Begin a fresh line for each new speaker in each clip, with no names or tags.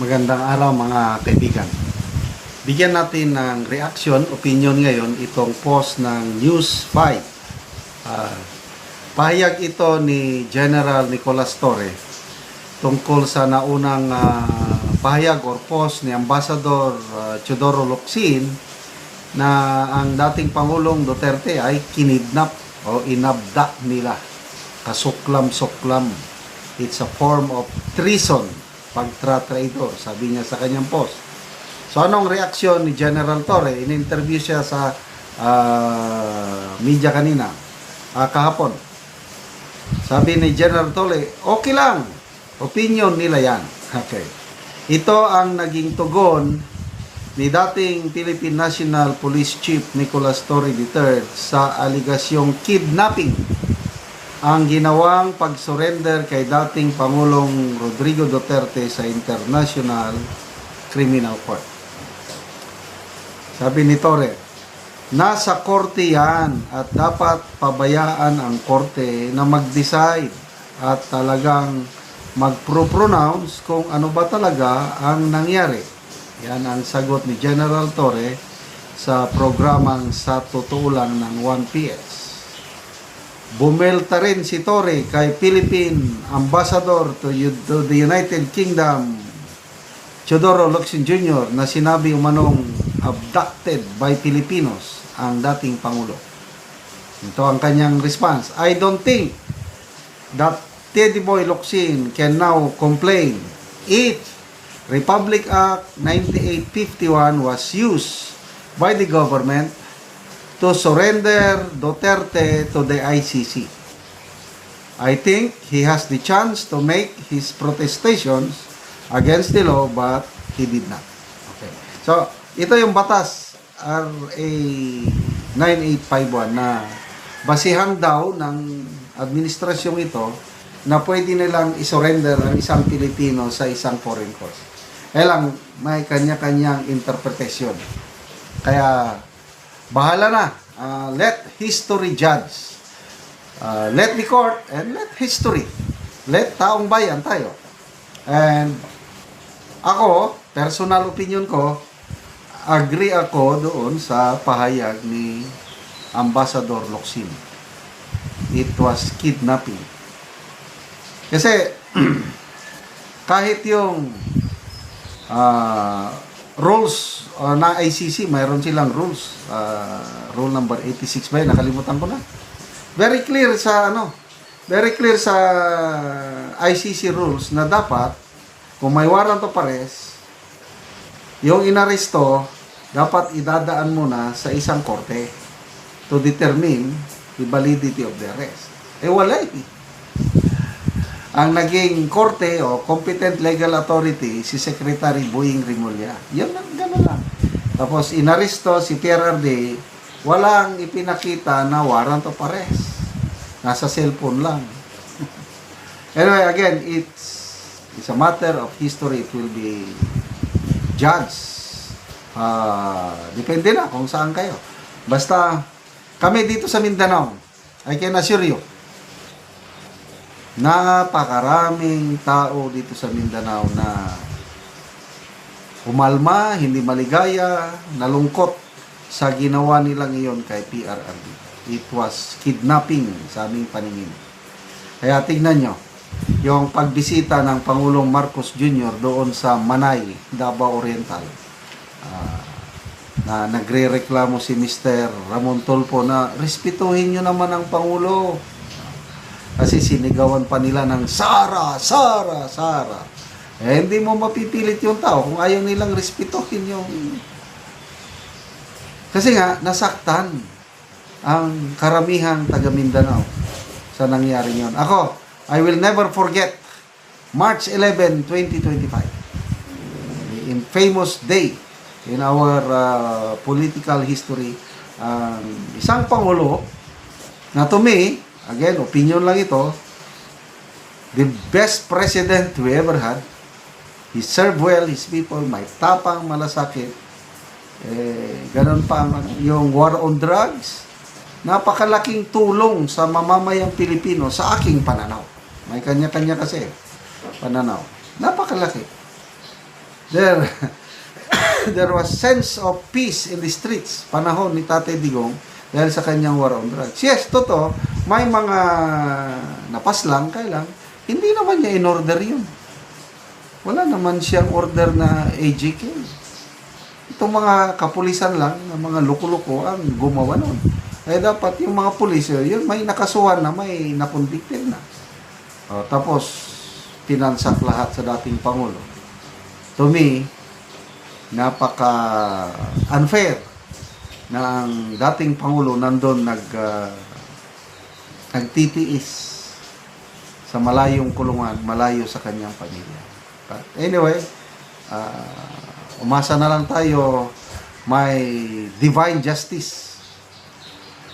Magandang araw mga kaibigan. Bigyan natin ng reaction, opinion ngayon itong post ng News 5. Ah, pahayag ito ni General Nicolas Torre tungkol sa naunang ah, pahayag or post ni Ambassador ah, Teodoro Locsin na ang dating Pangulong Duterte ay kinidnap o inabda nila. Kasuklam-suklam. It's a form of treason pagtra-traitor, sabi niya sa kanyang post. So anong reaksyon ni General Torre? In-interview siya sa ah, media kanina, ah, kahapon. Sabi ni General Torre, okay lang. Opinion nila yan. Okay. Ito ang naging tugon ni dating Philippine National Police Chief Nicolas Torre III sa aligasyong kidnapping ang ginawang pag-surrender kay dating Pangulong Rodrigo Duterte sa International Criminal Court. Sabi ni Torre, nasa korte yan at dapat pabayaan ang korte na mag-decide at talagang mag-pronounce kung ano ba talaga ang nangyari. Yan ang sagot ni General Torre sa programang sa totoo ng 1PS. Bumelta rin si Torre kay Philippine Ambassador to, to the United Kingdom Teodoro Locsin Jr. na sinabi umanong abducted by Filipinos ang dating Pangulo. Ito ang kanyang response. I don't think that Teddy Boy Locsin can now complain if Republic Act 9851 was used by the government to surrender Duterte to the ICC. I think he has the chance to make his protestations against the law but he did not. Okay. So, ito yung batas RA 9851 na basihan daw ng administrasyong ito na pwede nilang isurrender ang isang Pilipino sa isang foreign court. Eh lang, may kanya-kanyang interpretation. Kaya, bahala na. Uh, let history judge. Uh, let the court and let history. Let taong bayan tayo. And ako, personal opinion ko, agree ako doon sa pahayag ni Ambassador Locsin. It was kidnapping. Kasi, kahit yung ah, rules uh, na ICC, mayroon silang rules. Ah, rule number 86 ba yun? Nakalimutan ko na. Very clear sa ano, very clear sa ICC rules na dapat kung may warrant of arrest, yung inaresto, dapat idadaan muna sa isang korte to determine the validity of the arrest. Eh wala eh. Ang naging korte o competent legal authority, si Secretary Boying Rimulya. Yan lang, gano'n lang. Tapos inaresto si Arde, walang ipinakita na warrant of arrest. Nasa cellphone lang. anyway, again, it's it's a matter of history. It will be judged. Ah, depende na kung saan kayo. Basta kami dito sa Mindanao, I can assure you, napakaraming tao dito sa Mindanao na umalma, hindi maligaya, nalungkot sa ginawa nila ngayon kay PRRD. It was kidnapping sa aming paningin. Kaya tignan nyo, yung pagbisita ng Pangulong Marcos Jr. doon sa Manay, Davao Oriental. ah, na nagre-reklamo si Mr. Ramon Tulfo na respetuhin nyo naman ang Pangulo. Kasi sinigawan pa nila ng Sara, Sara, Sara. Eh, hindi mo mapipilit yung tao kung ayaw nilang respetuhin yung... Kasi nga, nasaktan ang karamihang taga Mindanao sa nangyari yon. Ako, I will never forget March 11, 2025. In famous day in our uh, political history, ang isang pangulo na to me, again, opinion lang ito, the best president we ever had. He served well his people, may tapang, malasakit. Eh, ganun pa yung war on drugs. Napakalaking tulong sa mamamayang Pilipino sa aking pananaw. May kanya-kanya kasi pananaw. Napakalaki. there there was sense of peace in the streets panahon ni Tate Digong dahil sa kanyang war on drugs. Yes, totoo, may mga napaslang, kailang hindi naman niya in-order yun. Wala naman siyang order na AGK. Itong mga kapulisan lang, ng mga luko-luko ang gumawa nun. Kaya dapat yung mga pulis, yun may nakasuhan na, may nakonvicted na. O, tapos, pinansak lahat sa dating Pangulo. To me, napaka unfair na dating Pangulo nandun nag ah, nagtitiis sa malayong kulungan, malayo sa kanyang pamilya. But anyway, ah, umasa na lang tayo may divine justice.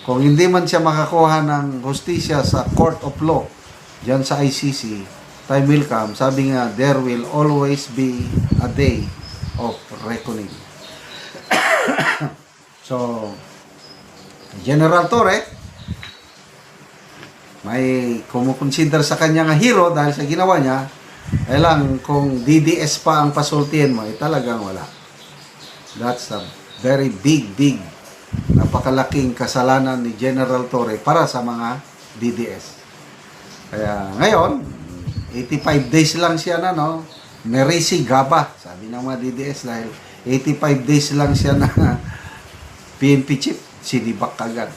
Kung hindi man siya makakuha ng hustisya sa court of law, dyan sa ICC, time will come. Sabi nga, there will always be a day of reckoning. so, General Torre, may kumukonsider sa kanya nga hero dahil sa ginawa niya, eh lang kung DDS pa ang pasultihin mo, eh talagang wala. That's a very big, big, napakalaking kasalanan ni General Torre para sa mga DDS. Kaya ngayon, 85 days lang siya na, no? Merisi Gaba, sabi ng mga DDS dahil 85 days lang siya na PNP chief, sinibak agad.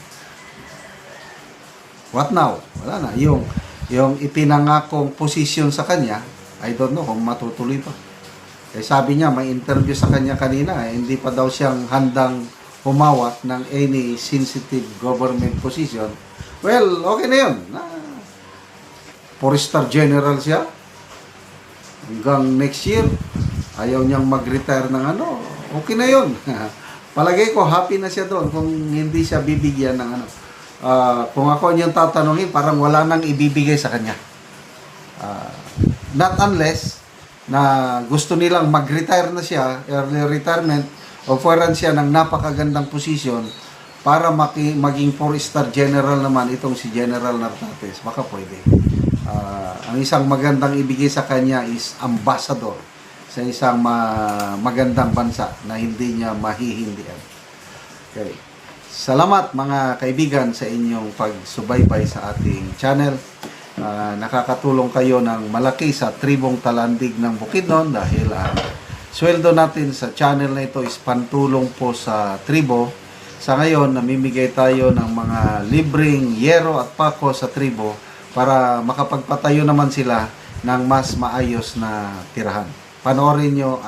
What now? Wala na. Yung, yung ipinangakong position sa kanya, I don't know kung matutuloy pa. Eh, sabi niya, may interview sa kanya kanina, eh, hindi pa daw siyang handang humawak ng any sensitive government position. Well, okay na yun. Na, four-star general siya. Hanggang next year, ayaw niyang mag-retire ng ano. Okay na yun. Palagay ko, happy na siya doon kung hindi siya bibigyan ng ano. Ah, kung ako niyang tatanungin, parang wala nang ibibigay sa kanya. Ah, not unless na gusto nilang mag-retire na siya, early retirement, offeran siya ng napakagandang posisyon para maki, maging four-star general naman itong si General Nartates. Baka pwede. Ah, ang isang magandang ibigay sa kanya is ambassador sa isang ma- magandang bansa na hindi niya mahihindihan. Okay. Salamat mga kaibigan sa inyong pagsubaybay sa ating channel. Ah, nakakatulong kayo ng malaki sa tribong talandig ng Bukidnon dahil ang sweldo natin sa channel na ito is pantulong po sa tribo. Sa ngayon, namimigay tayo ng mga libreng yero at pako sa tribo para makapagpatayo naman sila ng mas maayos na tirahan. Panoorin nyo